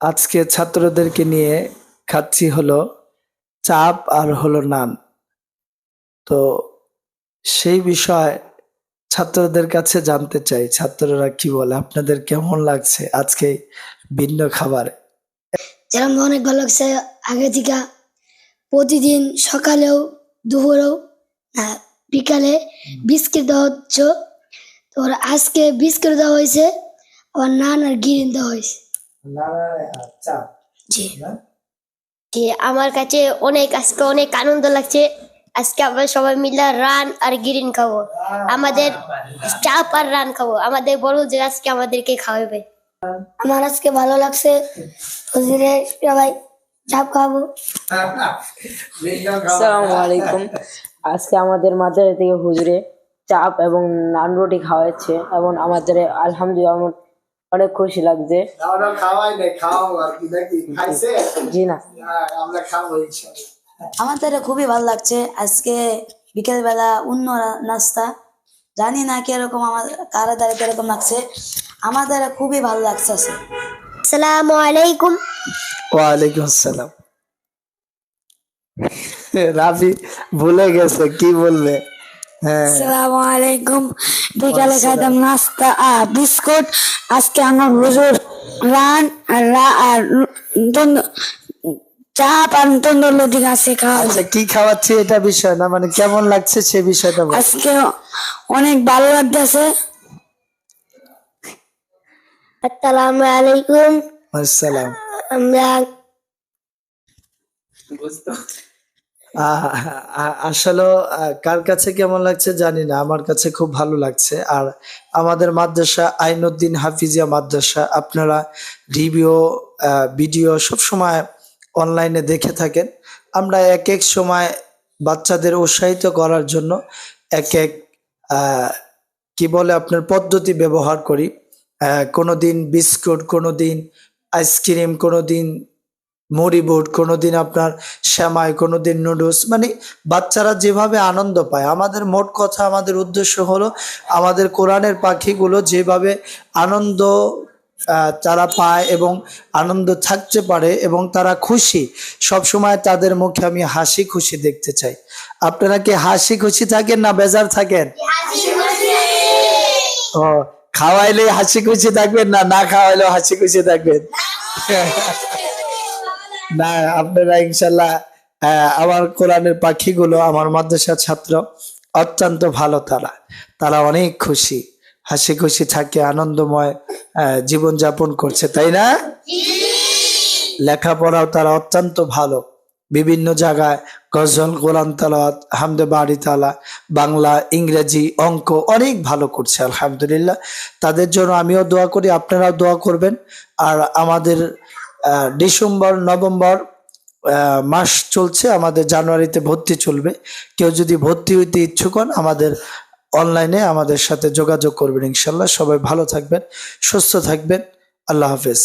আজকে ছাত্রদেরকে নিয়ে খাচ্ছি হলো চাপ আর হলো নান। তো সেই বিষয় ছাত্রদের কাছে জানতে চাই, ছাত্ররা কি বলে? আপনাদের কেমন লাগছে আজকে ভিন্ন খাবারে? যেরকম অনেক ভালো লাগছে আগে থেকে প্রতিদিন সকালেও, দুপুরেও বিকালে বিস্কিট দেওয়া হচ্ছে। তোর আজকে বিস্কিট দেওয়া হয়েছে, আবার নান আর গিরিন দেওয়া হয়েছে। জি। আমার কাছে অনেক আজকে অনেক আনন্দ লাগছে। আজকে আমরা সবাই মিলে রান আর গ্রিন খাব। আমাদের চাপ আর রান খাব। আমাদের বড় যে আজকে আমাদেরকে খাওয়াবে। আমার আজকে ভালো লাগছে। হুজুরে সবাই চাপ খাব। আসসালামু আলাইকুম। আজকে আমাদের মাদ্রাসা থেকে হুজুরে চাপ এবং নান রুটি খাওয়াচ্ছে এবং আমাদের আলহামদুলিল্লাহ অনেক খুশি লাগছে। আমরা খাওয়াই নাই খাওয়াও আর কি নাকি? খাইছে? জি না। হ্যাঁ, আমাদের খুবই ভালো লাগছে। আজকে বিকেল বেলা অন্য নাস্তা। জানি না কীরকম আমার কারা দ্বারা কীরকম লাগছে। আমাদের খুবই ভালো লাগছে আসসালামু আলাইকুম। ওয়ালাইকুম আসসালাম। রাফি ভুলে গেছে কি বলবে? হ্যাঁ। আসসালামু আলাইকুম বিকালে খাইতাম নাস্তা আর বিস্কুট। আজকে আমার হুজুর রান আর চাপ আর তন্দুর লুচি আছে খাওয়া আচ্ছা কি খাওয়াচ্ছি এটা বিষয় না? মানে কেমন লাগছে সে বিষয়টা আজকে অনেক ভালো লাগতেছে। আসসালামু আলাইকুম। আসসালাম আমরা আহ, আসলে কার কাছে কেমন লাগছে জানি না, আমার কাছে খুব ভালো লাগছে। আর আমাদের মাদ্রাসা আইনুদ্দিন হাফিজিয়া মাদ্রাসা, আপনারা রিভিউ ভিডিও সব সময় অনলাইনে দেখে থাকেন। আমরা এক এক সময় বাচ্চাদের উৎসাহিত করার জন্য এক এক কি বলে আপনার পদ্ধতি ব্যবহার করি। কোনো দিন বিস্কুট কোনো দিন আইসক্রিম, কোনোদিন মুড়ি বুট, কোনোদিন আপনার শ্যামাই কোনোদিন নুডলস মানে বাচ্চারা যেভাবে আনন্দ পায়। আমাদের মোট কথা, আমাদের উদ্দেশ্য হলো আমাদের কোরআনের পাখিগুলো যেভাবে আনন্দ তারা পায় এবং আনন্দ থাকতে পারে এবং তারা খুশি সব সময় তাদের মুখে আমি হাসি খুশি দেখতে চাই। আপনারা কি হাসি খুশি থাকেন না বেজার থাকেন? ও খাওয়াইলে হাসি খুশি থাকবেন না না খাওয়াইলেও হাসি খুশি থাকবেন। না, আপনারা ইনশাল্লাহ আমার কোরআনের পাখিগুলো আমার মাদ্রাসার ছাত্র, অত্যন্ত ভালো তারা। তারা অনেক খুশি, হাসি খুশি থাকে, আনন্দময় জীবন যাপন করছে, তাই না? লেখাপড়াও তারা অত্যন্ত ভালো। বিভিন্ন জায়গায় গজল, কোরআন তালাত হামদে বাড়ি তালা, বাংলা, ইংরেজি, অঙ্ক অনেক ভালো করছে, আলহামদুলিল্লাহ। তাদের জন্য আমিও দোয়া করি, আপনারাও দোয়া করবেন। আর আমাদের ডিসেম্বর, নভেম্বর মাস চলছে, আমাদের জানুয়ারিতে ভর্তি চলবে। কেউ যদি ভর্তি হইতে ইচ্ছুক হন, আমাদের অনলাইনে আমাদের সাথে যোগাযোগ করবেন ইনশাল্লাহ। সবাই ভালো থাকবেন, সুস্থ থাকবেন। আল্লাহ হাফেজ।